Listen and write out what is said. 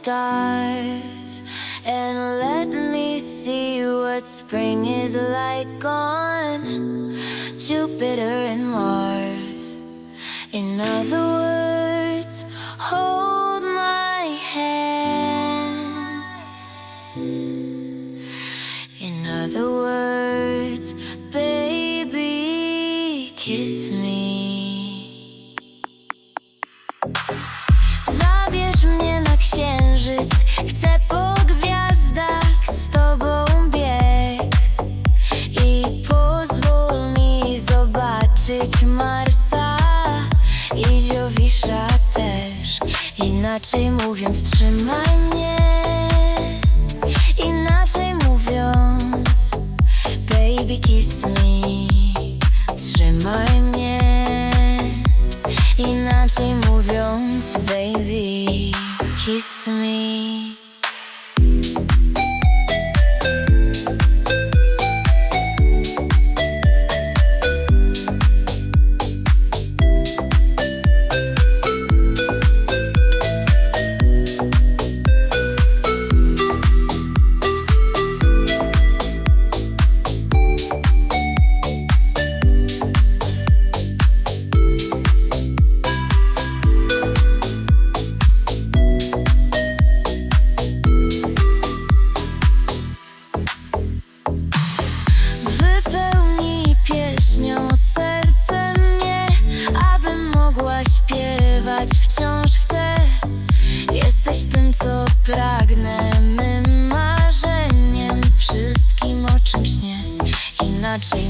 stars and let me see what spring is like on Jupiter and Mars. In other words, hold my hand. In other words, baby, kiss me. I Dziowisza też. Inaczej mówiąc, trzymaj mnie. Inaczej mówiąc, baby kiss me. Trzymaj mnie. Inaczej mówiąc, baby, kiss me. wciąż w te. Jesteś tym, co pragnę Mym marzeniem Wszystkim, o czym śnię Inaczej